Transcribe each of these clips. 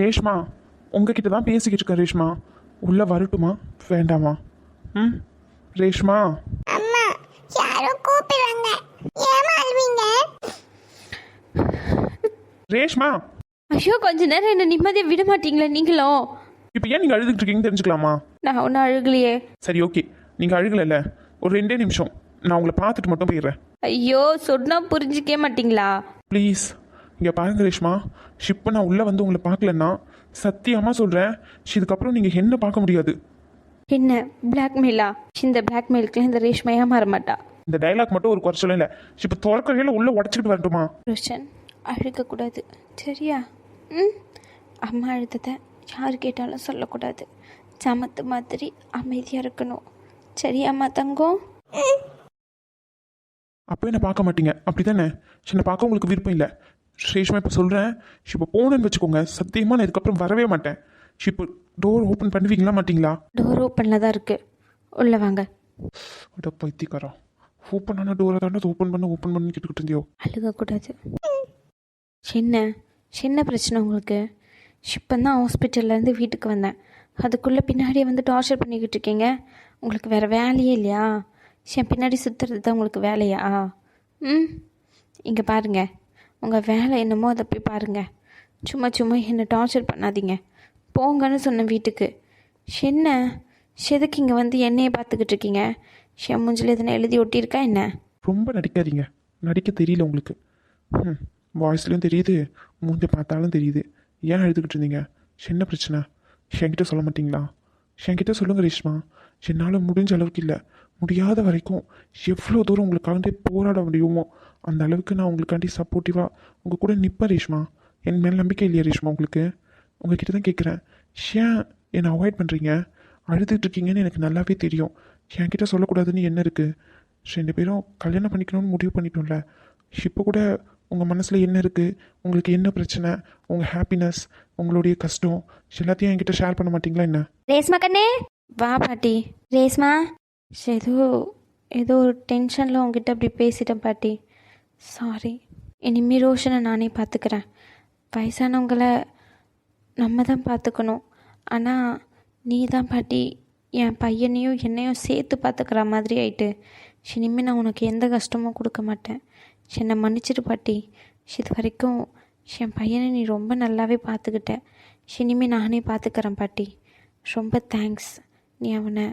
ரேஷ்மா உங்ககிட்ட தான் பேசிக்கிட்டு இருக்கேன் ரேஷ்மா. உள்ள வரட்டுமா? வேண்டாமா? ம்? ரேஷ்மா. அம்மா யாரோ கூப்பிடுறாங்க. ஏமா அழுவீங்க? ரேஷ்மா. ஐயோ கொஞ்ச நேரம் என்ன நிம்மதியாக விட மாட்டீங்களா நீங்களும் இப்போ ஏன் நீங்கள் அழுதுகிட்டு இருக்கீங்கன்னு தெரிஞ்சுக்கலாமா? நான் ஒன்றும் அழுகலையே. சரி ஓகே. நீங்கள் அழுகலைல்ல. ஒரு ரெண்டே நிமிஷம். நான் உங்களை பார்த்துட்டு மட்டும் போயிடுறேன். ஐயோ சொன்னால் புரிஞ்சிக்கவே மாட்டீங்களா? ப்ளீஸ். இங்கே பாருங்க ரேஷ்மா. ஷிப்பை நான் உள்ளே வந்து உங்களை பார்க்கலன்னா சத்தியமாக சொல்கிறேன் இதுக்கப்புறம் நீங்கள் என்ன பார்க்க முடியாது? என்ன? பிளாக்மெயிலா இந்த பிளாக்மெயிலுக்குலாம் இந்த ரேஷ்மா ஏமாற மாட்டா? இந்த டைலாக் மட்டும் ஒரு குறைச்சலும் இல்லை. இப்போ திறக்கையில் உள்ளே உடச்சிக்கிட்டு வரட்டுமா? ரோஷன் அழுகக்கூடாது. சரியா? ம்? அம்மா அழுததை யார் கேட்டாலும் சொல்லக்கூடாது. சமத்து மாதிரி அமைதியாக இருக்கணும். சரியாம்மா தங்கம்? அப்போ என்ன பார்க்க மாட்டீங்க? அப்படி தானே என்னை பார்க்க உங்களுக்கு விருப்பம் இல்லை. ரேஷ்மா இப்போ சொல்கிறேன் இப்போ போனேன்னு வச்சுக்கோங்க. சத்தியமாக நான் இதுக்கப்புறம் வரவே மாட்டேன். இப்போ டோர் ஓப்பன் பண்ணுவீங்களா மாட்டீங்களா? டோர் ஓப்பனில் தான் இருக்குது உள்ளே வாங்க. அட பைத்தியக்காரா. ஓப்பன் ஆன டோரை தாண்டா ஓப்பன் பண்ண ஓப்பன் பண்ணி கேட்டுக்கிட்டு இருந்தியோ? அழுகக்கூடாது என்ன என்ன பிரச்சனை உங்களுக்கு. இப்போ தான் ஹாஸ்பிட்டல்லேருந்து வீட்டுக்கு வந்தேன். அதுக்குள்ளே பின்னாடியே வந்து டார்ச்சர் பண்ணிக்கிட்டு இருக்கீங்க. உங்களுக்கு வேறு வேலையே இல்லையா? என் பின்னாடி சுற்றுறது தான் உங்களுக்கு வேலையா? ம்? இங்கே பாருங்க. உங்கள் வேலை என்னமோ அதை போய் பாருங்கள் சும்மா சும்மா என்னை டார்ச்சர் பண்ணாதீங்க. போங்கன்னு சொன்னேன் வீட்டுக்கு. என்ன? செதுக்கு இங்கே வந்து என்னையே பார்த்துக்கிட்டு இருக்கீங்க? என் மூஞ்சில் எழுதி ஒட்டியிருக்கா என்ன? ரொம்ப நடிக்காதீங்க. நடிக்க தெரியல உங்களுக்கு. ம் வாய்ஸ்லேயும் தெரியுது மூஞ்ச பார்த்தாலும் தெரியுது. ஏன் எழுதுக்கிட்டு இருந்தீங்க? என்ன பிரச்சனை? என்கிட்ட சொல்ல மாட்டிங்களா? என்கிட்ட சொல்லுங்கள் ரேஷ்மா. என்னால் முடிஞ்ச அளவுக்கு இல்லை. முடியாத வரைக்கும் எவ்வளோ தூரம் உங்களுக்காக போராட முடியுமோ அந்த அளவுக்கு நான் உங்களுக்காண்டி சப்போர்ட்டிவாக உங்கள் கூட நிற்பேன் ரேஷ்மா. என் மேல் நம்பிக்கை இல்லையா ரேஷ்மா உங்களுக்கு. உங்ககிட்ட தான் கேட்குறேன் ஏன் என்னை அவாய்ட் பண்ணுறீங்க அழுதுட்டு இருக்கீங்கன்னு எனக்கு நல்லாவே தெரியும். என்கிட்ட சொல்லக்கூடாதுன்னு என்ன இருக்குது ரெண்டு பேரும் கல்யாணம் பண்ணிக்கணும்னு முடிவு பண்ணிட்டோம்ல. இப்போ கூட உங்கள் மனசில் என்ன இருக்குது உங்களுக்கு என்ன பிரச்சனை? உங்கள் ஹாப்பினஸ் உங்களுடைய கஷ்டம் எல்லாத்தையும் என்கிட்ட ஷேர் பண்ண மாட்டீங்களா என்ன? ரேஸ்மா கண்ணே! வா பாட்டி. ரேஸ்மா ஏதோ ஏதோ ஒரு டென்ஷனில் உங்ககிட்ட அப்படி பேசிட்டேன் பாட்டி. சாரி இனிமே ரோஷனை நானே பார்த்துக்கிறேன் வயசானவங்களை நம்ம தான் பார்த்துக்கணும் ஆனால் நீ தான் பாட்டி என் பையனையும் என்னையும் சேர்த்து பார்த்துக்கிற மாதிரி ஆயிட்டு. இனிமேல் நான் உனக்கு எந்த கஷ்டமும் கொடுக்க மாட்டேன். என்னை மன்னிச்சிடு பாட்டி. இது வரைக்கும் என் பையனை நீ ரொம்ப நல்லாவே பார்த்துக்கிட்ட இனிமேல் நானே பார்த்துக்கிறேன் பாட்டி. ரொம்ப தேங்க்ஸ் நீ அவனை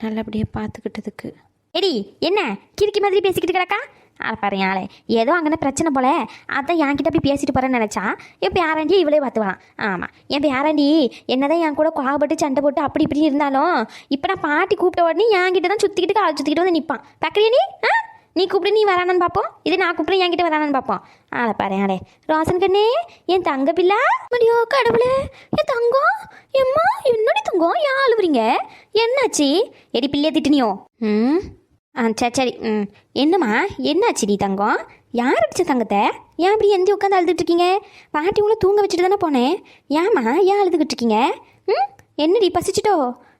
நல்லபடியாக பார்த்துக்கிட்டதுக்கு எடி என்ன? கிறுக்கி மாதிரி பேசிக்கிட்டு கிடக்கா? ஆ பாரு ஆளே. ஏதோ அங்கே பிரச்சனை போல. அதான் என்கிட்ட போய் பேசிட்டு போகிறேன்னு நினச்சா என் யாராண்டி இவளே பார்த்துக்கலாம். ஆமாம் என் பேராண்டி என்னதான் என் கூட கோவப்பட்டு சண்டை போட்டு அப்படி இப்படி இருந்தாலும் இப்போ நான் பாட்டி கூப்பிட்ட உடனே என்கிட்ட தான் சுற்றிக்கிட்டு கால் சுற்றிக்கிட்டு வந்து நிற்பான் பார்க்குறியா நீ? ஆ? நீ கூப்பிட்டு நீ வரானு பார்ப்போம். இது நான் கூப்பிட்டு என்கிட்ட வரானு பார்ப்போம். ஆளை பாரு ஆளே. ரோசன் கண்ணே என் தங்க பிள்ளை. முடியோ கடவுளே என் தங்கம். எம்மா என்னடி தங்கம்? ஏன் அழுவுறீங்க? என்னாச்சு? எடி பிள்ளைய திட்டினியோ? ம்? ஆ சரி சரி. ம். என்னம்மா? என்னாச்சு நீ தங்கம்? யார் அடிச்ச தங்கத்தை? ஏன் அப்படி எந்தி உட்காந்து அழுதுட்டு இருக்கீங்க பாட்டி உங்களை தூங்க வச்சுட்டு தானே போனேன். ஏம்மா ஏன் அழுதுகிட்டு இருக்கீங்க ம்? என்னடி பசிச்சிட்டோ?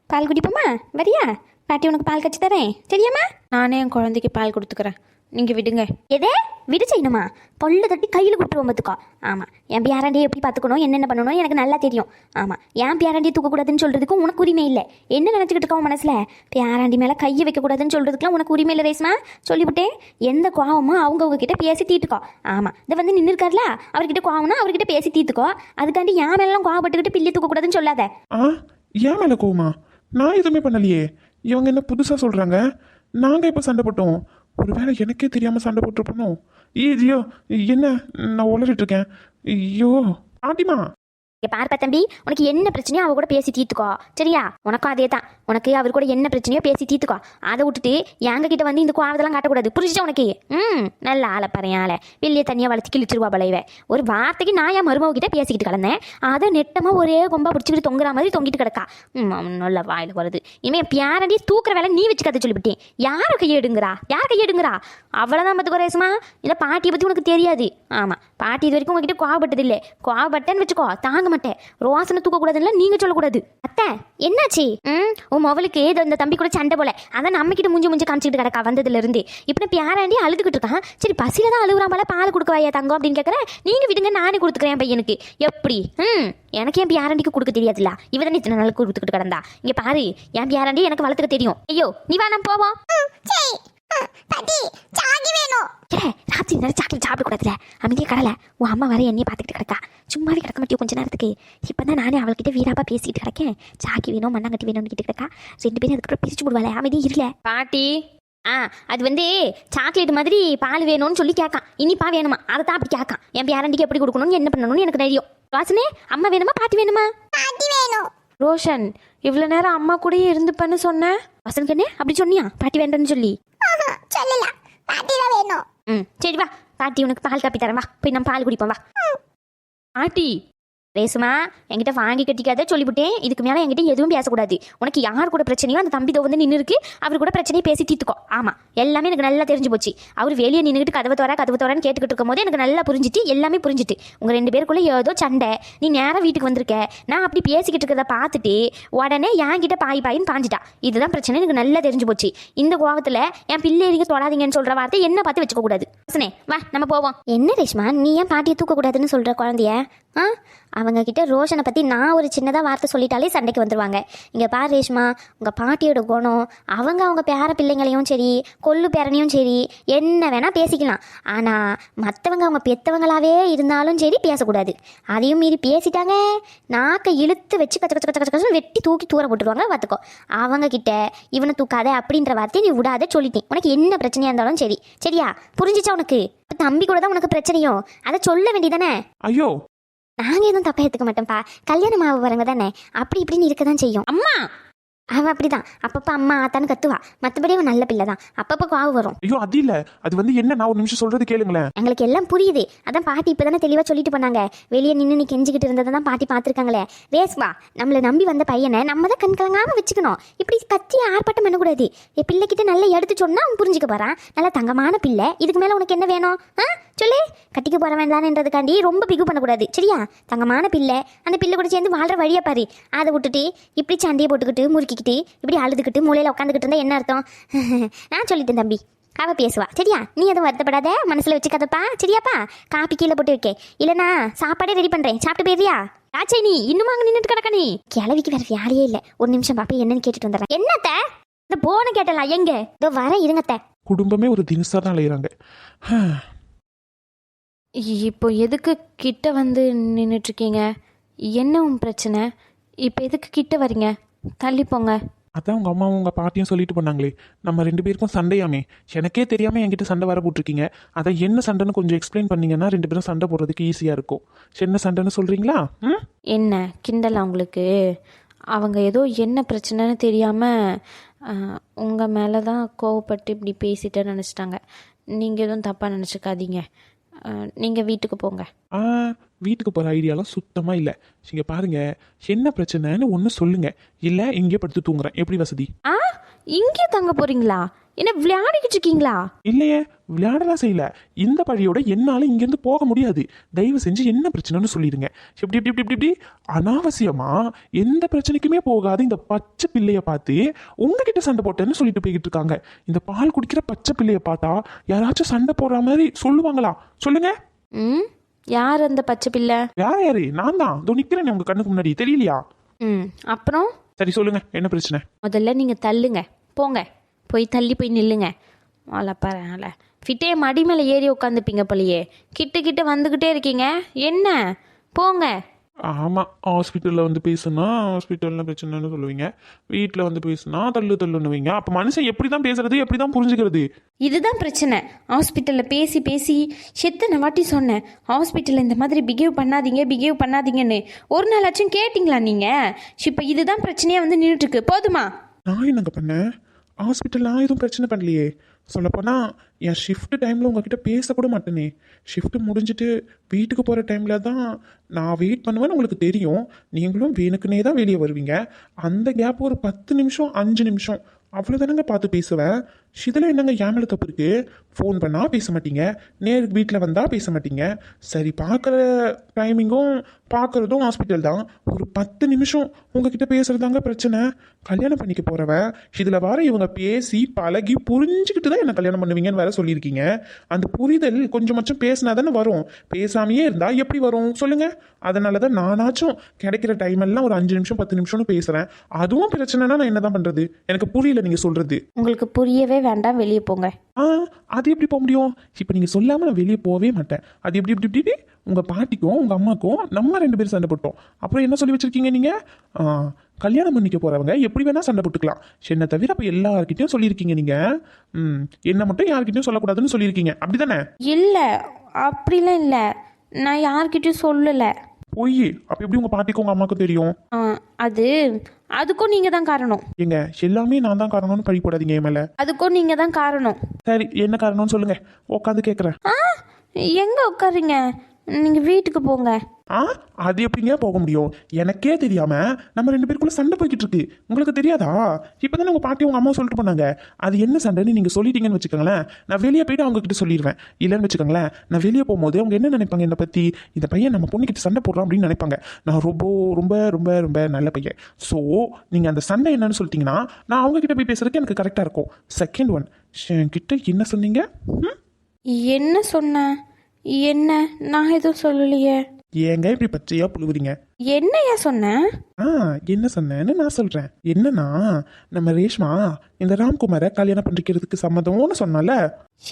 பால் குடிப்போம்மா வரியா? பாட்டி உனக்கு பால் கச்சி தரேன். சரியாம்மா? நானே என் குழந்தைக்கு பால் கொடுத்துக்கிறேன். நீங்கள் விடுங்க. எதே? விடு செய்யணுமா பொல்லு தட்டி கையில் கொடுத்துருவோம் பார்த்துக்கோ ஆமாம் என் பியாராண்டியை எப்படி பார்த்துக்கணும் என்னென்ன பண்ணணும் எனக்கு நல்லா தெரியும். ஆமாம் என் பியாராண்டியை தூக்கக்கூடாதுன்னு சொல்கிறதுக்கும் உனக்கு உரிமை இல்லை. என்ன நினச்சிக்கிட்டு இருக்கோம் மனசில்? பியாராண்டி மேலே கையை வைக்கக்கூடாதுன்னு சொல்கிறதுக்குலாம் உனக்கு உரிமை இல்லை ரேஸ்மா சொல்லிவிட்டேன். எந்த கோவமும் அவங்க கிட்ட பேசி தீர்த்துக்கோ. ஆமாம் இதை வந்து நின்று இருக்கார்ல? அவர்கிட்ட கோவம்னா அவர்கிட்ட பேசி தீர்த்துக்கோ. அதுக்காண்டி என் மேலாம் கோவப்பட்டுக்கிட்டு பிள்ளை தூக்கக்கூடாதுன்னு சொல்லாத. ஆ? ஏன் மேலே கோவமா? நான் எதுவுமே பண்ணலையே. இவங்க என்ன புதுசாக சொல்கிறாங்க நாங்கள் இப்போ சண்டை போட்டோம்? ஒருவேளை எனக்கே தெரியாமல் சண்டை போட்டிருப்போனோ? ஐயோ என்ன? நான் உளறிட்டு இருக்கேன். ஐயோ பாட்டிமா இங்க பார்ப்பா தம்பி உனக்கு என்ன பிரச்சனையோ அவ கூட பேசி தீர்த்துக்கோ. சரியா? உனக்கும் அதே தான் உனக்கு அவர் கூட என்ன பிரச்சனையோ பேசி தீர்த்துக்கோ. அதை விட்டுட்டு எங்க கிட்ட வந்து இந்த கோவத்தெல்லாம் காட்டக்கூடாது. புரிஞ்சுச்சா உனக்கு? ம். நல்ல ஆளை பாரு ஆளை. வெளியே தனியாக வளர்த்து கிழிச்சிருவா பழையவ ஒரு வார்த்தைக்கு நான் என் மருமவ கிட்ட பேசிக்கிட்டு கிடந்தேன் அதை நெட்டமாக ஒரே கொம்பா பிடிச்சிக்கிட்டு தொங்குற மாதிரி தொங்கிட்டு கிடக்கா. ம் நல்ல வாயில் வருது. இனிமே பியாரண்டி தூக்குற வேலை நீ வச்சுக்காத சொல்லிவிட்டேன். யாரை கையெடுங்கிறா? யார் கையெடுங்கிறா? அவ்வளோதான் பார்த்துக்கோ ரேஸ்மா இந்த பாட்டியை பற்றி உனக்கு தெரியாது. ஆமாம் பாட்டி இது வரைக்கும் உங்ககிட்ட கோவப்பட்டது இல்லை கோவப்பட்டேன்னு வச்சுக்கோ தாங்க மாட்டேன். ரோசனை தூக்கக்கூடாதுல்ல நீங்க சொல்லக்கூடாது. அத்தை என்னாச்சு? ம் உன் மவளுக்கு ஏதோ இந்த தம்பி கூட சண்டை போல. அதான் நம்ம கிட்ட மூஞ்சி மூஞ்சி காமிச்சிட்டு கிடக்கா வந்ததுல இருந்து இப்போ பியாராண்டி அழுதுகிட்டு இருக்கான் சரி பசியில தான் அழுகுறான் போல பால் கொடுக்கவாயா தங்கம் அப்படின்னு கேட்குறேன் நீங்க விடுங்க நானே கொடுத்துக்கிறேன் பையனுக்கு. எப்படி? ம் எனக்கு என் பியாராண்டிக்கு கொடுக்க தெரியாதுல்ல. இவ தானே இத்தனை நாள் கொடுத்துக்கிட்டு கிடந்தா. இங்க பாரு என் பியாராண்டி எனக்கு வளர்த்துக்க தெரியும். ஐயோ நீ வா நம்ம போவோம். சரி. பாட்டி சாகி வேணும். ஏ ராத்திரி நேரம் சாக்லேட் சாப்பிடக்கூடாதுல அமைதியே கடலை. உன் அம்மா வர என்னைய பார்த்துக்கிட்டு கிடக்கா. சும்மாவே கிடக்க மாட்டியோ கொஞ்ச நேரத்துக்கு. இப்போ தான் நானே அவள்கிட்ட வீராப்பா பேசிட்டு கிடக்கேன். சாக்கி வேணும் மண்ணாங்கட்டி வேணும்னு கிட்ட கிடக்கா ரெண்டு பேரும் அதுக்கப்புறம் பிரிச்சு விடுவாளே அமைதியே இருல பாட்டி ஆ அது வந்து சாக்லேட் மாதிரி பால் வேணும்னு சொல்லி கேட்கான். இனிப்பா வேணுமா? அதை தான் அப்படி கேட்கான். என் பேரண்டிக்கு எப்படி கொடுக்கணும்னு என்ன பண்ணணும்னு எனக்கு தெரியும். வாசனே அம்மா வேணுமா பாட்டி வேணுமா? பாட்டி வேணும். ரோஷன் இவ்வளோ நேரம் அம்மா கூடயே இருந்துப்பேன்னு சொன்னேன் வசனுக்கு அப்படி சொன்னியா? பாட்டி வேண்டாம்னு சொல்லி. சொல்லலாம் பாட்டி தான் வேணும். ம் சரி வா. பாட்டி உனக்கு பால் காப்பி தரேன் வா. போய் நம்ம பால் குடிப்போம் வா. பாட்டி ரேசுமா என்கிட்ட வாங்கி கட்டிக்காத சொல்லிவிட்டேன். இதுக்கு மேலே என்கிட்ட எதுவும் பேசக்கூடாது. உனக்கு யார் கூட பிரச்சனையோ அந்த தம்பி தோ வந்து நின்று இருக்கு. அவர் கூட பிரச்சனையை பேசி தீர்த்துக்கோ. ஆமாம் எல்லாமே எனக்கு நல்லா தெரிஞ்சு போச்சு. அவர் வெளியே நின்றுட்டு கதவை தோற கதவை தோறன்னு கேட்டுக்கிட்டு இருக்கும் போது எனக்கு நல்லா புரிஞ்சுட்டு எல்லாமே புரிஞ்சுட்டு. உங்கள் ரெண்டு பேருக்குள்ளே ஏதோ சண்டை. நீ நேராக வீட்டுக்கு வந்திருக்க. நான் அப்படி பேசிக்கிட்டு இருக்கிறத பார்த்துட்டு உடனே என்கிட்ட பாய் பாயின்னு பாஞ்சிட்டா. இதுதான் பிரச்சனை எனக்கு நல்லா தெரிஞ்சு போச்சு. இந்த கோவத்தில் என் பிள்ளைங்க தொடாதீங்கன்னு சொல்கிற வார்த்தை என்ன பார்த்து வச்சுக்க கூடாது. வா நம்ம போவோம். என்ன ரேஷ்மா நீ ஏன் பாட்டியை தூக்கக்கூடாதுன்னு சொல்கிற குழந்தைய? ஆ? அவங்க கிட்ட ரோஷனை பற்றி நான் ஒரு சின்னதாக வார்த்தை சொல்லிட்டாலே சண்டைக்கு வந்துடுவாங்க இங்கே பார் ரேஷ்மா உங்கள் பாட்டியோட குணம் அவங்க அவங்க பேர பிள்ளைங்களையும் சரி கொள்ளு பேரனையும் சரி என்ன வேணால் பேசிக்கலாம். ஆனால் மற்றவங்க அவங்க பெத்தவங்களாவே இருந்தாலும் சரி பேசக்கூடாது. அதையும் மீறி பேசிட்டாங்க நாக்கை இழுத்து வச்சு கச்ச கச்ச கச்ச கச்ச வெட்டி தூக்கி தூர போட்டுருவாங்க பார்த்துக்கோ அவங்க கிட்ட இவனை தூக்காத அப்படின்ற வார்த்தையை நீ விடாத சொல்லிட்டேன். உனக்கு என்ன பிரச்சனையாக இருந்தாலும் சரி. சரியா? புரிஞ்சிச்சா உனக்கு? தம்பி கூட தான் உனக்கு பிரச்சனையும். அதை சொல்ல வேண்டியதானே? ஐயோ நாங்கள் எதுவும் தப்பாக எடுத்துக்க மாட்டோம்ப்பா. கல்யாணம் ஆக வரவங்க தானே. அப்படி இப்படின்னு இருக்க தான் செய்யும். அம்மா! அவள் அப்படிதான். அப்பப்போ அம்மா ஆத்தான்னு கத்துவா. மற்றபடி அவன் நல்ல பிள்ளை தான். அப்பப்போ கோவம் வரும். ஐயோ அது இல்ல. அது வந்து என்ன? நான் ஒரு நிமிஷம் சொல்றது கேளுங்களேன். எங்களுக்கு எல்லாம் புரியுது. அதான் பாட்டி இப்போ தானே தெளிவாக சொல்லிட்டு போனாங்க. வெளியே நின்று நீ கெஞ்சிக்கிட்டு இருந்ததை தான் பாட்டி பார்த்துருக்காங்களே. ரேஸ்வா நம்மளை நம்பி வந்த பையனை நம்ம தான் கண் வச்சுக்கணும். இப்படி கத்தி ஆர்ப்பாட்டம் பண்ணக்கூடாது. என் பிள்ளைகிட்ட நல்லா எடுத்து சொன்னா அவன் புரிஞ்சுக்க போறான். நல்லா தங்கமான பிள்ளை. இதுக்கு மேலே உனக்கு என்ன வேணும்? ஆ? சொல்லு. கட்டிக்க போற வேண்டான்றதுக்காண்டி ரொம்ப பிகு பண்ணக்கூடாது. சரியா? தங்கமான பிள்ளை. அந்த பிள்ளை கூட சேர்ந்து வாழ்ற வழியை பாரு. அதை விட்டுட்டு இப்படி சண்டையை போட்டுக்கிட்டு முறுக்கிக்கிட்டு இப்படி அழுதுகிட்டு மூலையில் உட்காந்துக்கிட்டு இருந்தா என்ன அர்த்தம்? நான் சொல்லிட்டேன் தம்பி. அவ பேசுவா. சரியா? நீ எதுவும் வருத்தப்படாத. மனசுல வச்சுக்காதப்பா சரியாப்பா? காப்பி கீழே போட்டு வைக்க. இல்லனா சாப்பாடே ரெடி பண்றேன். சாப்பிட்டு போயிடுறியா? ஆச்சே நீ இன்னும் அங்க நின்றுட்டு கிடக்க நீ? கிளவிக்கு வேற வேலையே இல்லை. ஒரு நிமிஷம் பாப்பா என்னன்னு கேட்டுட்டு வந்துடுறேன் என்னத்த? இந்த போன கேட்டலாம். எங்க? இதோ வர இருங்கத்த. குடும்பமே ஒரு தினசா தான் அலையிறாங்க. இப்போ எதுக்கு கிட்ட வந்து நின்றுட்டுருக்கீங்க என்ன உன் பிரச்சனை? இப்போ எதுக்கு கிட்ட வரீங்க? தள்ளி போங்க. அதான் உங்க அம்மாவும் உங்க பாட்டியும் சொல்லிட்டு போனாங்களே. நம்ம ரெண்டு பேருக்கும் சண்டையாமே. எனக்கே தெரியாம என்கிட்ட சண்டை வர போட்டிருக்கீங்க. அதை என்ன சண்டைன்னு கொஞ்சம் எக்ஸ்பிளைன் பண்ணீங்கன்னா ரெண்டு பேரும் சண்டை போடுறதுக்கு ஈஸியா இருக்கும். என்ன சண்டைன்னு சொல்றீங்களா? ம்? என்ன? கிண்டலா உங்களுக்கு? அவங்க ஏதோ என்ன பிரச்சனைன்னு தெரியாமல் உங்கள் மேலே தான் கோவப்பட்டு இப்படி பேசிட்டேன்னு நினச்சிட்டாங்க. நீங்கள் எதுவும் தப்பாக நினச்சிக்காதீங்க. நீங்கள் வீட்டுக்கு போங்க. ஆ வீட்டுக்கு போகிற ஐடியாலாம் சுத்தமாக இல்லை. இங்கே பாருங்க என்ன பிரச்சனைன்னு ஒன்று சொல்லுங்க. இல்லை இங்கே படுத்து தூங்குறேன். எப்படி வசதி? ஆ இங்கே தங்க போகிறீங்களா என்ன விளையாடிக்கிட்டு இருக்கீங்களா? இல்லையே விளையாடலாம் செய்யல. இந்த பழியோட என்னால் இங்கேருந்து போக முடியாது. தயவு செஞ்சு என்ன பிரச்சனைன்னு சொல்லிடுங்க. இப்படி இப்படி இப்படி இப்படி அனாவசியமா எந்த பிரச்சனைக்குமே போகாத இந்த பச்சை பிள்ளைய பார்த்து உங்ககிட்ட சண்டை போட்டேன்னு சொல்லிட்டு போய்கிட்டு இருக்காங்க. இந்த பால் குடிக்கிற பச்சை பிள்ளைய பார்த்தா யாராச்சும் சண்டை போடுற மாதிரி சொல்லுவாங்களா? சொல்லுங்க. ம்? யார் அந்த பச்சை பிள்ளை? யார் யாரு? நான் தான். இதோ நிற்கிறேன் உங்க கண்ணுக்கு முன்னாடி. தெரியலையா? ம் அப்புறம்? சரி சொல்லுங்க. என்ன பிரச்சனை? முதல்ல நீங்கள் தள்ளுங்க. போங்க. போய் தள்ளி போய் நில்லுங்க. பாரு ஃபிட்டே மடி மேலே ஏறி உட்காந்துப்பீங்க போலியே. கிட்ட கிட்ட வந்துக்கிட்டே இருக்கீங்க. என்ன? போங்க. ஆமாம் ஹாஸ்பிட்டலில் வந்து பேசுனா ஹாஸ்பிட்டலில் பிரச்சனைன்னு சொல்லுவீங்க. வீட்டில் வந்து பேசுனா தள்ளு தள்ளுன்னுவீங்க. அப்போ மனுஷன் எப்படி தான் பேசுறது எப்படி தான் புரிஞ்சுக்கிறது? இதுதான் பிரச்சனை. ஹாஸ்பிட்டலில் பேசி பேசி எத்தனை வாட்டி சொன்னேன். ஹாஸ்பிட்டலில் இந்த மாதிரி பிஹேவ் பண்ணாதீங்க பிஹேவ் பண்ணாதீங்கன்னு. ஒரு நாளாச்சும் கேட்டிங்களா நீங்கள் இப்போ இதுதான் பிரச்சனையாக வந்து நின்றுட்டுருக்கு போதுமா? நான் என்னங்க பண்ணேன்? ஹாஸ்பிட்டல்லாம் எதுவும் பிரச்சனை பண்ணலையே. சொல்லப்போனால் என் ஷிஃப்ட் டைமில் உங்ககிட்ட பேசக்கூட மாட்டேனே. ஷிஃப்ட் முடிஞ்சிட்டு வீட்டுக்கு போகிற டைமில் தான் நான் வெயிட் பண்ணுவேன்னு உங்களுக்கு தெரியும். நீங்களும் வேணுக்குனே தான் வெளியே வருவீங்க. அந்த கேப் ஒரு பத்து நிமிஷம் அஞ்சு நிமிஷம். அவ்வளோதானங்க பார்த்து பேசுவேன் இதில் என்னங்க ஏமல தப்பு இருக்கு ஃபோன் பண்ணால் பேச மாட்டீங்க. நேருக்கு வீட்டில் வந்தால் பேச மாட்டீங்க. சரி பார்க்குற டைமிங்கும் பார்க்குறதும் ஹாஸ்பிட்டல் தான். ஒரு பத்து நிமிஷம் உங்ககிட்ட பேசுகிறதாங்க பிரச்சனை. கல்யாணம் பண்ணிக்க போகிறவ இதில் வர இவங்க பேசி பழகி புரிஞ்சுக்கிட்டு தான் என்ன கல்யாணம் பண்ணுவீங்கன்னு வேற சொல்லியிருக்கீங்க. அந்த புரிதல் கொஞ்சமாச்சும் பேசினா தானே வரும். பேசாமையே இருந்தால் எப்படி வரும்? சொல்லுங்க. அதனால தான் நானாச்சும் கிடைக்கிற டைம் எல்லாம் ஒரு அஞ்சு நிமிஷம் பத்து நிமிஷம்னு பேசுகிறேன் அதுவும் பிரச்சனைனா நான் என்ன தான் பண்ணுறது எனக்கு புரியல நீங்கள் சொல்கிறது உங்களுக்கு புரியவே வேண்டாம் வெளியே போங்க. ஆ அது எப்படி போக முடியும்? இப்போ நீங்கள் சொல்லாமல் நான் வெளியே போகவே மாட்டேன். அது எப்படி இப்படி இப்படி உங்கள் பாட்டிக்கும் உங்கள் அம்மாக்கும் நம்ம ரெண்டு பேரும் சண்டை போட்டோம். அப்புறம் என்ன சொல்லி வச்சுருக்கீங்க நீங்கள் கல்யாணம் பண்ணிக்க போகிறவங்க எப்படி வேணால் சண்டை போட்டுக்கலாம். என்னை தவிர அப்போ எல்லார்கிட்டையும் சொல்லியிருக்கீங்க நீங்கள் என்ன மட்டும் யார்கிட்டயும் சொல்லக்கூடாதுன்னு சொல்லியிருக்கீங்க. அப்படி தானே இல்லை அப்படிலாம் இல்லை. நான் யார்கிட்டயும் சொல்லலை. பொய். அப்போ எப்படி உங்கள் பாட்டிக்கும் உங்கள் அம்மாவுக்கும் தெரியும்? ஆ, அது அதுக்கும் நீங்கள் தான் காரணம். ஏங்க எல்லாமே நான் தான் காரணம்னு பழி போடாதீங்க என் மேலே. அதுக்கும் நீங்கள் தான் காரணம். சரி என்ன காரணம்னு சொல்லுங்கள் உட்காந்து கேட்குறேன் ஆ எங்கே உட்காருங்க நீங்கள் வீட்டுக்கு போங்க. ஆ? அது எப்படிங்க போக முடியும்? எனக்கே தெரியாம நம்ம ரெண்டு பேருக்குள்ள சண்டை போய்கிட்டு இருக்கு. உங்களுக்கு தெரியாதா? இப்பதானே உங்க பாட்டி உங்க அம்மா சொல்லிட்டு போனாங்க. அது என்ன சண்டைன்னு நீங்க சொல்லிட்டீங்கன்னு வச்சுக்கோங்களேன். நான் வெளியே போயிட்டு அவங்க கிட்ட சொல்லிடுவேன். இல்லைன்னு வச்சுக்கோங்களேன் நான் வெளியே போகும்போது அவங்க என்ன நினைப்பாங்க என்னை பத்தி? இந்த பையன் நம்ம பொண்ணுக்கிட்ட சண்டை போடுறான் அப்படின்னு நினைப்பாங்க. நான் ரொம்ப ரொம்ப ரொம்ப ரொம்ப நல்ல பையன். ஸோ நீங்க அந்த சண்டை என்னன்னு சொல்லிட்டீங்கன்னா நான் அவங்க கிட்ட போய் பேசுறதுக்கு எனக்கு கரெக்டா இருக்கும். செகண்ட் ஒன் கிட்ட என்ன சொன்னீங்க? என்ன சொன்ன? என்ன? நான் எதுவும் சொல்லலையே. ஏங்க இப்படி பச்சையா புழுவுறீங்க? என்னையா சொன்னேன் ஆ என்ன சொன்னேன்னு நான் சொல்றேன். என்னன்னா நம்ம ரேஷ்மா இந்த ராம்குமாரை கல்யாணம் பண்ணிக்கிறதுக்கு சம்மதம்னு சொன்னால.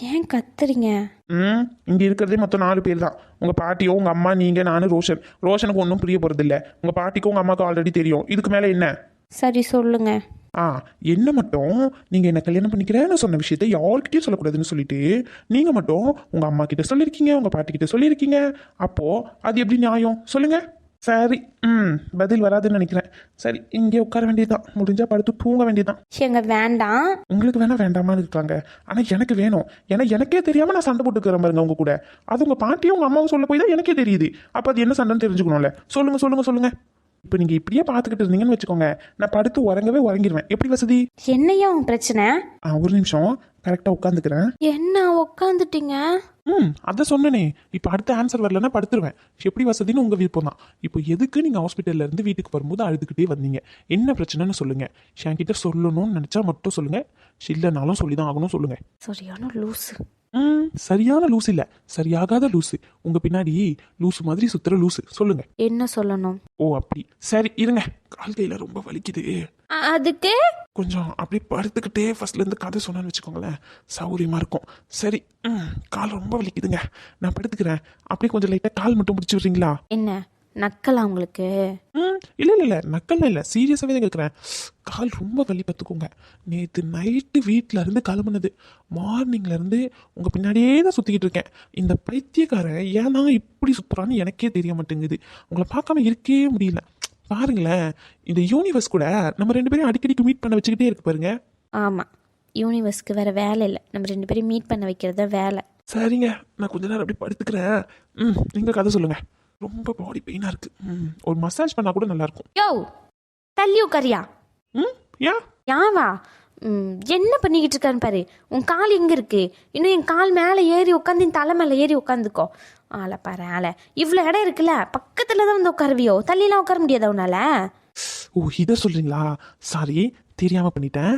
ஏன் கத்துறீங்க? ம் இங்க இருக்கிறதே மொத்தம் நாலு பேர் தான். உங்க பாட்டியோ உங்க அம்மா நீங்க நானு ரோஷன். ரோஷனுக்கு ஒன்றும் புரிய போறது இல்ல உங்க பாட்டிக்கும் உங்க அம்மாவுக்கும் ஆல்ரெடி தெரியும். இதுக்கு மேல என்ன? சரி சொல்லுங்க. ஆ என்ன மட்டும் நீங்க என்ன கல்யாணம் பண்ணிக்கிறேன்னு சொன்ன விஷயத்த யார்கிட்டயும் சொல்லக்கூடாதுன்னு சொல்லிட்டு நீங்க மட்டும் உங்க அம்மா கிட்ட சொல்லியிருக்கீங்க உங்க பாட்டி கிட்ட சொல்லியிருக்கீங்க. அப்போ அது எப்படி நியாயம்? சொல்லுங்க. சரி ம் பதில் வராதுன்னு நினைக்கிறேன். சரி இங்கே உட்கார வேண்டியதுதான். முடிஞ்சா படுத்து தூங்க வேண்டியதுதான். எங்க வேண்டாம். உங்களுக்கு வேணா வேண்டாமான்னு இருக்காங்க. ஆனா எனக்கு வேணும். ஏன்னா எனக்கே தெரியாம நான் சண்டை போட்டுக்கிறேன் பாருங்க உங்க கூட. அது உங்க பாட்டியும் உங்க அம்மாவும் சொல்ல போய் தான் எனக்கே தெரியுது. அப்ப அது என்ன சண்டைன்னு தெரிஞ்சுக்கணும்ல. சொல்லுங்க சொல்லுங்க சொல்லுங்க. இப்போ நீங்க இப்படியே பார்த்துக்கிட்டு இருந்தீங்கன்னு வச்சுக்கோங்க. நான் படுத்து உறங்கவே உறங்கிடுவேன் எப்படி வசதி? என்னையா உன் பிரச்சனை? ஆ, ஒரு நிமிஷம். கரெக்டாக உட்காந்துக்கிறேன். என்ன உக்காந்துட்டீங்க ம் அதை சொன்னனே. இப்போ அடுத்த ஆன்சர் வரலன்னா படுத்துருவேன். எப்படி வசதின்னு உங்கள் விருப்பம் தான். இப்போ எதுக்கு நீங்கள் ஹாஸ்பிட்டல்ல இருந்து வீட்டுக்கு வரும்போது அழுதுகிட்டே வந்தீங்க? என்ன பிரச்சனைன்னு சொல்லுங்க. என்கிட்ட சொல்லணும்னு நினச்சா மட்டும் சொல்லுங்க. இல்லைனாலும் சொல்லி தான் ஆகணும் சொல்லுங்க சரியான லூசு சரியான லூஸ் இல்லை. சரியாகாத லூசு. உங்கள் பின்னாடி லூசு மாதிரி சுத்துற லூசு. சொல்லுங்க. என்ன சொல்லணும்? ஓ அப்படி. சரி இருங்க. கால் கையில் ரொம்ப வலிக்குது. அதுக்கு? கொஞ்சம் அப்படியே படுத்துக்கிட்டே ஃபர்ஸ்ட்லேருந்து கதை சொன்னேன்னு வச்சுக்கோங்களேன். சௌரியமாக இருக்கும். சரி ம் கால் ரொம்ப வலிக்குதுங்க. நான் படுத்துக்கிறேன். அப்படியே கொஞ்சம் லைட்டாக கால் மட்டும் பிடிச்சி விட்றீங்களா? என்ன? நக்கலா உங்களுக்கு? இல்லை இல்லை இல்லை. நக்கல்லாம் இல்லை. சீரியஸாகவே தான் கேட்குறேன் கால் ரொம்ப வலி பார்த்துக்கோங்க நேற்று நைட்டு வீட்டில் இருந்து கிளம்புனது. மார்னிங்ல இருந்து உங்கள் பின்னாடியே தான் சுற்றிக்கிட்டு இருக்கேன். இந்த பைத்தியக்காரன் ஏன் தான் இப்படி சுற்றுறான்னு எனக்கே தெரிய மாட்டேங்குது. உங்களை பார்க்காம இருக்கவே முடியல. பாருங்களேன். இந்த யூனிவர்ஸ் கூட நம்ம ரெண்டு பேரும் அடிக்கடிக்கு மீட் பண்ண வச்சுக்கிட்டே இருக்கு பாருங்க. ஆமாம் யூனிவர்ஸ்க்கு வேற வேலை இல்லை. நம்ம ரெண்டு பேரும் மீட் பண்ண வைக்கிறது வேலை. சரிங்க. நான் கொஞ்ச நேரம் அப்படியே படுத்துக்கிறேன். ம் நீங்கள் கதை சொல்லுங்க. ரொம்ப பாடி பெயினாக இருக்கு. ம். ஒரு மசாஜ் பண்ணால் கூட நல்லா இருக்கும் யோ தள்ளி உட்காரியா ம்? ஏன் யாவா ம், என்ன பண்ணிக்கிட்டு இருக்கான்னு பாரு. உன் கால் எங்க இருக்கு? இன்னும் என் கால் மேலே ஏறி உட்காந்து என் தலை மேலே ஏறி உட்காந்துக்கோ ஆளை பாரு ஆளை. இவ்வளோ இடம் இருக்குல்ல பக்கத்தில் தான் வந்து உட்காருவியோ தள்ளிலாம் உட்கார முடியாதா உன்னால? ஓ இதை சொல்றீங்களா? சாரி தெரியாம பண்ணிட்டேன்.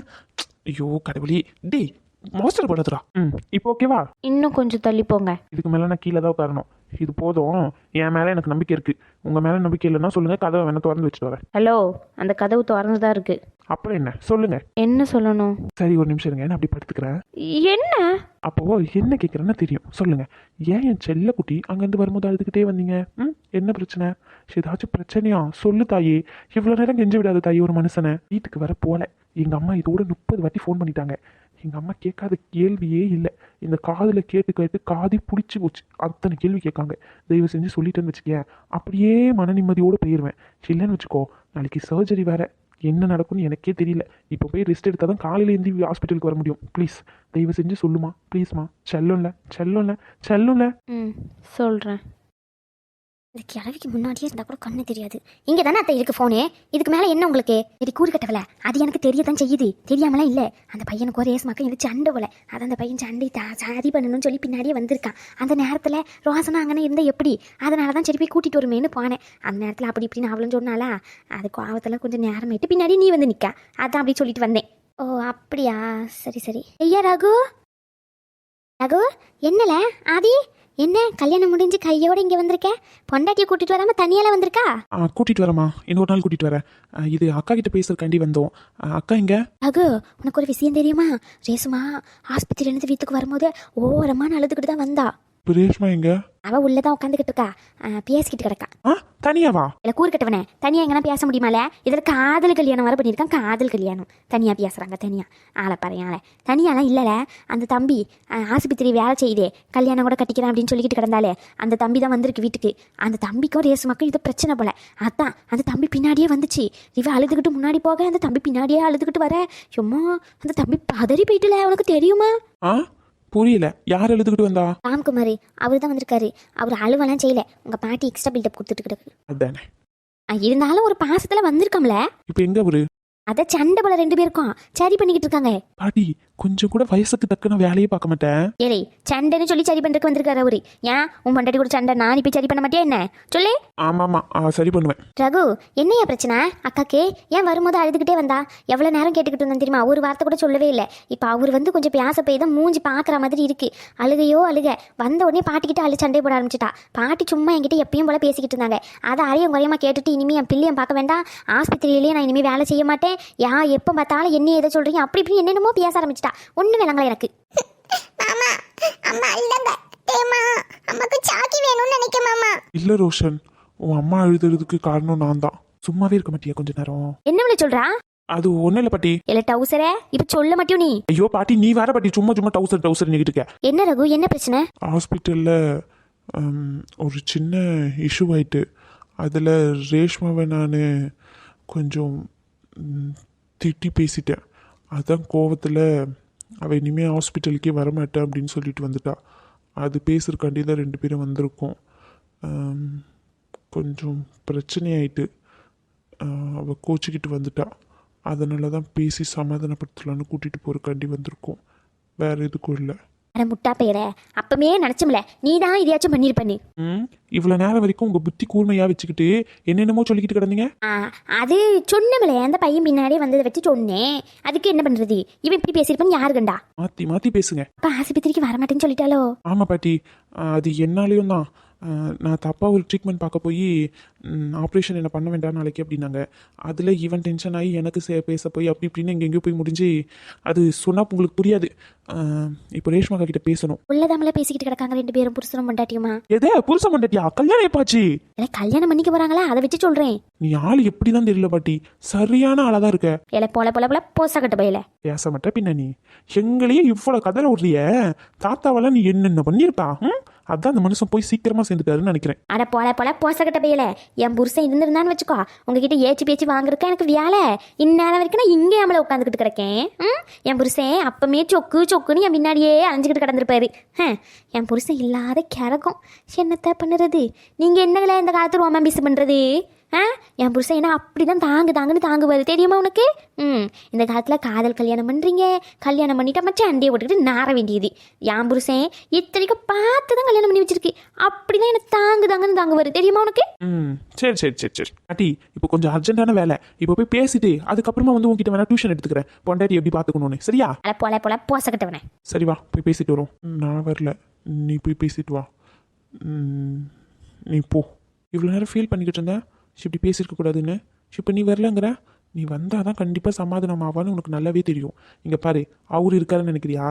ஐயோ கடவுளே. டேய் மாஸ்டர் போடாதுடா. ம். இப்போ ஓகேவா இன்னும் கொஞ்சம் தள்ளி போங்க. இதுக்கு மேலே நான் கீழே தான் உட்காரணும் இது போதும். என் மேலே எனக்கு நம்பிக்கை இருக்கு. உங்க மேலே நம்பிக்கை இல்லைன்னா சொல்லுங்க. கதவை வேணா திறந்து வச்சுட்டு வரேன். ஹலோ அந்த கதவு திறந்து தான் இருக்கு. அப்புறம் என்ன? சொல்லுங்க. என்ன சொல்லணும்? சரி ஒரு நிமிஷம் இருங்க. நான் அப்படி படுத்துக்கிறேன்? என்ன? அப்போ என்ன கேட்குறேன்னு தெரியும். சொல்லுங்க. ஏன் என் செல்ல குட்டி அங்கேருந்து வரும்போது அழுதுகிட்டே வந்தீங்க? ம்? என்ன பிரச்சனை? ஏதாச்சும் பிரச்சனையா? சொல்லு தாயே. இவ்வளோ நேரம் கெஞ்ச விடாத தாயே ஒரு மனுஷனை. வீட்டுக்கு வர போல. எங்கள் அம்மா இதோட முப்பது வாட்டி ஃபோன் பண்ணிட்டாங்க. எங்கள் அம்மா கேட்காத கேள்வியே இல்லை. இந்த காதில் கேட்டு கேட்டு காதி பிடிச்சி போச்சு. அத்தனை கேள்வி கேட்காங்க. தயவு செஞ்சு சொல்லிட்டேன்னு வச்சுக்கேன் அப்படியே மன நிம்மதியோடு போயிடுவேன் இல்லைன்னு வச்சுக்கோ நாளைக்கு சர்ஜரி வேறு. என்ன நடக்கும்னு எனக்கே தெரியல. இப்போ போய் ரெஸ்ட் எடுத்தால் தான் காலையில் இருந்து ஹாஸ்பிட்டலுக்கு வர முடியும். ப்ளீஸ் தயவு செஞ்சு சொல்லுமா. ப்ளீஸ்மா செல்லும்ல. செல்லும்ல. செல்லும்ல. ம் சொல்கிறேன் இந்த கிழவிக்கு முன்னாடியே இருந்தால் கூட கண்ணு தெரியாது. இங்கே தானே அத்தை இருக்கு ஃபோனே இதுக்கு மேலே என்ன உங்களுக்கு? இது கூறு கட்டவில அது எனக்கு தெரியதான் செய்யுது. தெரியாமலாம் இல்லை. அந்த பையனுக்கு ஒரே மக்கள் இது சண்டை போல. அது அந்த பையன் சண்டை தா சரி பண்ணணும்னு சொல்லி பின்னாடியே வந்திருக்கான். அந்த நேரத்தில் ரோசனா அங்கே இருந்தால் எப்படி? அதனால தான் சரி போய் கூட்டிகிட்டு வருமேன்னு போனேன். அந்த நேரத்தில் அப்படி இப்படின்னு அவளும் சொன்னாலா அது கோவத்தில் கொஞ்சம் நேரமாயிட்டு பின்னாடி நீ வந்து நிற்க அதான் அப்படி சொல்லிட்டு வந்தேன். ஓ அப்படியா? சரி சரி. ஐயா ரகு. ரகு என்னல? ஆதி? என்ன கல்யாணம் முடிஞ்சு கையோட இங்கே வந்திருக்க? பொண்டாட்டியை கூட்டிட்டு வராம தனியால வந்திருக்கா? ஆ கூட்டிகிட்டு வரேம்மா. இன்னொரு நாள் கூட்டிகிட்டு வரேன். ஆ, இது அக்கா கிட்ட பேசுறதுக்காண்டி வந்தோம். ஆ, அக்கா இங்க ரகு உனக்கு ஒரு விஷயம் தெரியுமா? ரேசுமா ஆஸ்பத்திரியிலேருந்து வீட்டுக்கு வரும்போது ஓரமான அழுதுகிட்டு தான் வந்தா. இப்போ ரேஷ்மா எங்க? அவ உள்ளதான் உட்காந்துக்கிட்டு இருக்கா பேசிக்கிட்டு கிடக்கா. தனியாவா? இல்லை கூறு கட்டவனே தனியாக எங்கன்னா பேச முடியுமால? இதில் காதல் கல்யாணம் வர பண்ணியிருக்கான் காதல் கல்யாணம். தனியாக பேசுகிறாங்க தனியாக ஆளை ஆளை. தனியாலாம் இல்லைல அந்த தம்பி ஆஸ்பத்திரி வேலை செய்யுதே கல்யாணம் கூட கட்டிக்கிறேன் அப்படின்னு சொல்லிக்கிட்டு கிடந்தாலே அந்த தம்பி தான் வந்திருக்கு வீட்டுக்கு. அந்த தம்பிக்கும் ரேசுமாக்கும் இது பிரச்சனை போல. அதான் அந்த தம்பி பின்னாடியே வந்துச்சு. இவ அழுதுகிட்டு முன்னாடி போக அந்த தம்பி பின்னாடியே அழுதுகிட்டு வர. சும்மா அந்த தம்பி பதறி போயிட்டுல உனக்கு தெரியுமா? ஆ? புரியல. யார் எழுதுகிட்டு வந்தா? ராம்குமாரி அவர் தான் வந்திருக்காரு. அவர் அழுவெல்லாம் செய்யல. உங்கள் பாட்டி எக்ஸ்ட்ரா பில்டப் கொடுத்துட்டு கிடக்கு. அதானே. அஹ், இருந்தாலும் ஒரு பாசத்தில் வந்திருக்கோம்ல. இப்போ எங்க அவரு? அத சண்டை போல ரெண்டு பேருக்கும். சரி பண்ணிக்கிட்டு இருக்காங்க. பாட்டி கொஞ்சம் கூட வயசுக்கு தக்கன வேலையே பார்க்க மாட்டேன். ஏலே சண்டைன்னு சொல்லி சரி பண்றதுக்கு வந்திருக்காரு அவரு. ஏன்? உன் பண்டாட்டி கூட சண்டை நான் இப்ப சரி பண்ண மாட்டியா என்ன? சொல்லு. ஆமாம் ஆமாம் சரி பண்ணுவேன். ரகு என்னையா பிரச்சனை? அக்காக்கு? ஏன் வரும்போது அழுதுகிட்டே வந்தா? எவ்வளவு நேரம் கேட்டுக்கிட்டு இருந்தேன் தெரியுமா? ஒரு வார்த்தை கூட சொல்லவே இல்லை. இப்போ அவர் வந்து கொஞ்சம் பேச போய் தான் மூஞ்சி பார்க்குற மாதிரி இருக்கு. அழுகையோ அழுக. வந்த உடனே பாட்டிக்கிட்ட அழு சண்டை போட ஆரம்பிச்சிட்டா. பாட்டி சும்மா என்கிட்ட எப்பயும் போல பேசிக்கிட்டு இருந்தாங்க. அதை அறையும் குறையமா கேட்டுட்டு இனிமே என் பிள்ளையும் பார்க்க வேண்டாம். ஆஸ்பத்திரியிலேயே நான் இனிமே வேலை செய்ய மாட்டேன். யா எப்போ பார்த்தாலும் என்ன எதை சொல்றீங்க? அப்படி இப்படி என்னென்னமோ பேச ஆரம்பிச்சிட்டா. ஒன்றும் விளங்கல எனக்கு. மாமா அம்மா இல்லங்க தேமா அம்மாக்கு சாக்கி வேணும்னு நினைக்க மாமா. இல்லை ரோஷன் உன் அம்மா எழுதுறதுக்கு காரணம் நான் தான் சும்மாவே இருக்க மாட்டியா கொஞ்ச நேரம். என்ன விட சொல்றா? அது ஒன்றும் இல்லை பாட்டி. இல்ல டவுசரே இப்ப சொல்ல மாட்டியும் நீ? ஐயோ பாட்டி நீ வேற பாட்டி சும்மா சும்மா டவுசர் டவுசர் நிக்கிட்டு இருக்க. என்ன ரகு என்ன பிரச்சனை? ஹாஸ்பிட்டலில் ஒரு சின்ன இஷ்யூ ஆயிட்டு. அதில் ரேஷ்மாவை நான் கொஞ்சம் திட்டி பேசிட்டேன். அதான் கோவத்தில் அவள் இனிமேல் ஹாஸ்பிட்டலுக்கே வரமாட்டேன் அப்படின்னு சொல்லிட்டு வந்துட்டா. அது பேசுறக்காண்டி தான் ரெண்டு பேரும் வந்திருக்கோம். கொஞ்சம் பிரச்சனையாயிட்டு அவள் கோச்சிக்கிட்டு வந்துட்டா. அதனால தான் பேசி சமாதானப்படுத்தலான்னு கூட்டிகிட்டு போகிறக்காண்டி வந்திருக்கோம். வேறு எதுக்கும் இல்லை. அட முட்டா பெயரே அப்பமே நினைச்சும்ல நீ தான் இதையாச்சும் பண்ணிருப்ப நீ ம் இவ்வளோ நேரம் வரைக்கும் உங்கள் புத்தி கூர்மையாக வச்சுக்கிட்டு என்னென்னமோ சொல்லிக்கிட்டு கிடந்தீங்க? ஆ, அது சொன்னமலே அந்த பையன் பின்னாடியே வந்ததை வச்சு சொன்னேன். அதுக்கு என்ன பண்றது? இவன் இப்படி பேசியிருப்பான்னு யாரு கண்டா? மாற்றி மாற்றி பேசுங்க. அப்ப ஆஸ்பத்திரிக்கு வரமாட்டேன்னு சொல்லிட்டாலோ ஆமாம் பாட்டி. அது என்னாலையும் தான் நான் தப்பாக ஒரு ட்ரீட்மெண்ட் பார்க்க போய் ஆப்ரேஷன் என்ன பண்ண வேண்டாம் நாளைக்கு அப்படின்னாங்க. அதில் ஈவன் டென்ஷன் ஆகி எனக்கு சே பேச போய் அப்படி இப்படின்னு எங்கே எங்கேயோ போய் முடிஞ்சு அது சொன்னால் உங்களுக்கு புரியாது. இப்போ ரேஷ்மாக்கா கிட்ட பேசணும். உள்ளதாமல பேசிக்கிட்டு கிடக்காங்க ரெண்டு பேரும் புருஷனும் பொண்டாட்டியுமா? எதே புருஷன் பண்ணட்டியா கல்யாணம் எப்பாச்சு? கல்யாணம் பண்ணிக்க போறாங்களா? அதை வச்சு சொல்றேன். நீ ஆள் எப்படி தான் தெரியல பாட்டி. சரியான ஆளாக தான் இருக்க. இல்ல போல போல போல போசா கட்ட பையில. பேச மாட்டே பின்ன நீ. எங்களையே இவ்வளோ கதற விடுறிய? தாத்தாவெல்லாம் நீ என்னென்ன பண்ணியிருப்பா ம்? அதான் அந்த மனுஷன் போய் சீக்கிரமாக சேர்ந்துட்டாருன்னு நினைக்கிறேன். அட போல போல போச பையல. என் புருஷன் இருந்திருந்தான்னு வச்சுக்கோ. உங்ககிட்ட ஏச்சு பேச்சு வாங்குறதுக்கு எனக்கு வேலை இந்நேரம் வரைக்கும் நான் இங்கே அமல உட்காந்துக்கிட்டு கிடக்கேன். ம்? என் புருஷன் அப்பமே சொக்கு சொக்குன்னு என் பின்னாடியே அலைஞ்சிக்கிட்டு கிடந்திருப்பாரு. என் புருஷன் இல்லாத கிடக்கும் என்னத்த பண்ணுறது? நீங்கள் என்னங்களே இந்த காலத்து ரோமாம்பிஸ் பண்ணுறது ஆ? என் புருஷன் என்ன அப்படி தான் தாங்கு தாங்குன்னு தாங்குவாரு தெரியுமா உனக்கு? ம். இந்த காலத்தில் காதல் கல்யாணம் பண்ணுறீங்க கல்யாணம் பண்ணிட்டா மச்சான் அண்டியை போட்டுக்கிட்டு நார வேண்டியது. என் புருஷன் இத்தனைக்கும் பார்த்து தான் கல்யாணம் பண்ணி வச்சிருக்கு. அப்படி தான் எனக்கு தாங்கு தாங்குன்னு தாங்குவாரு தெரியுமா உனக்கு? ம். சரி சரி சரி சரி. பாட்டி இப்போ கொஞ்சம் அர்ஜென்ட்டான வேலை. இப்போ போய் பேசிட்டு அதுக்கப்புறமா வந்து உங்ககிட்ட வேணா டியூஷன் எடுத்துக்கிறேன். பொண்டாட்டி எப்படி பார்த்துக்கணும்னு. சரியா? அட போல போல போசக்கட்டவனே சரி வா போய் பேசிட்டு வரோம். நான் வரல. நீ போய் பேசிட்டு வா. நீ போ. இவ்வளோ நேரம் ஃபீல் பண்ணிக்கிட்டு இருந்தேன். இப்படி பேசியிருக்க கூடாதுன்னு இப்போ நீ வரலங்கிற? நீ வந்தால் தான் கண்டிப்பாக சமாதானம் ஆவான்னு உனக்கு நல்லாவே தெரியும். இங்கே பாரு அவர் இருக்காருன்னு நினைக்கிறியா?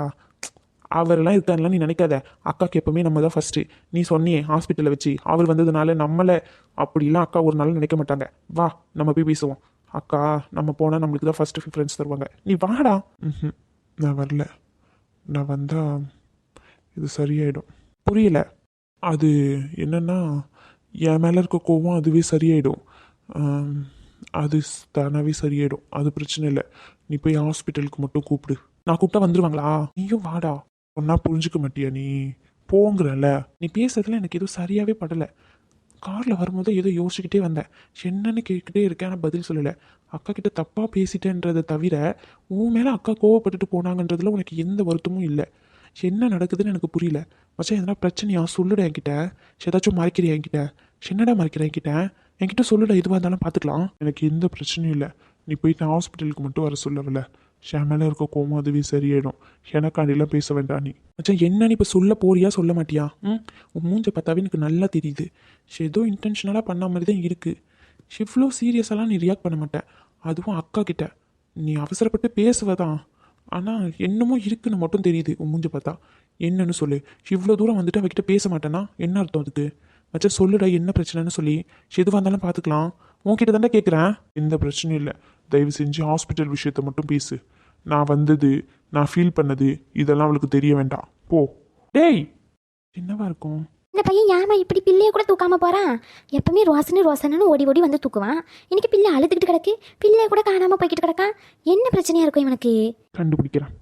அவரெல்லாம் இருக்காருலாம் நீ நினைக்காத. அக்காக்கு எப்போவுமே நம்ம தான் ஃபஸ்ட்டு நீ சொன்னியே ஹாஸ்பிட்டலில் வச்சு அவர் வந்ததுனால நம்மளை அப்படிலாம் அக்கா ஒரு நாள் நினைக்க மாட்டாங்க. வா நம்ம போய் பேசுவோம். அக்கா நம்ம போனால் நம்மளுக்கு தான் ஃபஸ்ட்டு ப்ரிஃபரன்ஸ் தருவாங்க. நீ வாடா. ம் நான் வரல. நான் வந்தால் இது சரியாயிடும். புரியல. அது என்னன்னா என் மேலே இருக்க கோவம் அதுவே சரியாயிடும். அது தானாகவே சரியாயிடும். அது பிரச்சனை இல்லை. நீ போய் ஹாஸ்பிட்டலுக்கு மட்டும் கூப்பிடு. நான் கூப்பிட்டா வந்துடுவாங்களா நீயும் வாடா. ஒன்றா புரிஞ்சுக்க மாட்டியா நீ? போங்கிறல்ல நீ பேசுறதுல எனக்கு எதுவும் சரியாகவே படலை. காரில் வரும்போது ஏதோ யோசிச்சுக்கிட்டே வந்தேன். என்னன்னு கேட்டுக்கிட்டே இருக்கேன் ஆனால் பதில் சொல்லலை. அக்கா கிட்ட தப்பாக பேசிட்டேன்றதை தவிர உன் மேலே அக்கா கோவப்பட்டுட்டு போனாங்கன்றதுல உனக்கு எந்த வருத்தமும் இல்லை. என்ன நடக்குதுன்னு எனக்கு புரியல. மச்சான் எதனா பிரச்சனையா? சொல்லுடா என்கிட்ட. ஏதாச்சும் மறைக்கிறியா என்கிட்ட? என்னடா மறைக்கிற என்கிட்ட? என்கிட்ட சொல்லுடா எதுவாக இருந்தாலும் பார்த்துக்கலாம் எனக்கு எந்த பிரச்சனையும் இல்லை. நீ போயிட்டு ஹாஸ்பிட்டலுக்கு மட்டும் வர சொல்லவில்ல. ஷேமேல இருக்க கோமம் அதுவே சரியாயிடும். எனக்காண்டிலாம் பேச வேண்டாம் நீ. மச்சான் என்ன நீ இப்போ சொல்ல போறியா சொல்ல மாட்டியா? ம்? உன் மூஞ்ச பார்த்தாவே எனக்கு நல்லா தெரியுது. ஏதோ இன்டென்ஷனலாக பண்ண மாதிரி தான் இருக்குது இவ்வளோ சீரியஸாலாம் நீ ரியாக்ட் பண்ண மாட்டேன் அதுவும் அக்கா கிட்ட. நீ அவசரப்பட்டு பேசுவதான். ஆனால் என்னமோ இருக்குன்னு மட்டும் தெரியுது. உன் மூஞ்சி பார்த்தா. என்னன்னு சொல்லு. இவ்வளோ தூரம் வந்துட்டு அவகிட்ட பேச மாட்டேன்னா என்ன அர்த்தம் அதுக்கு? மச்சா சொல்லுடா என்ன பிரச்சனைன்னு சொல்லி. எதுவாக இருந்தாலும் பார்த்துக்கலாம். உன்கிட்ட தாண்டா கேட்குறேன் எந்த பிரச்சனையும் இல்லை. தயவு செஞ்சு ஹாஸ்பிட்டல் விஷயத்த மட்டும் பேசு. நான் வந்தது நான் ஃபீல் பண்ணது இதெல்லாம் அவளுக்கு தெரிய வேண்டாம். போ. டேய்! என்னவா இருக்கும்? இந்த பையன் ஏமா இப்படி பிள்ளைய கூட தூக்காம போறான்? எப்பவுமே ரோசனு ரோசனு ஓடி ஓடி வந்து தூக்குவான். இன்னைக்கு பிள்ளை அழுதுகிட்டு கிடக்கு பிள்ளைய கூட காணாம போய்கிட்டு கிடக்கான். என்ன பிரச்சனையா இருக்கும் இவனுக்கு? கண்டுபிடிக்கிறான்.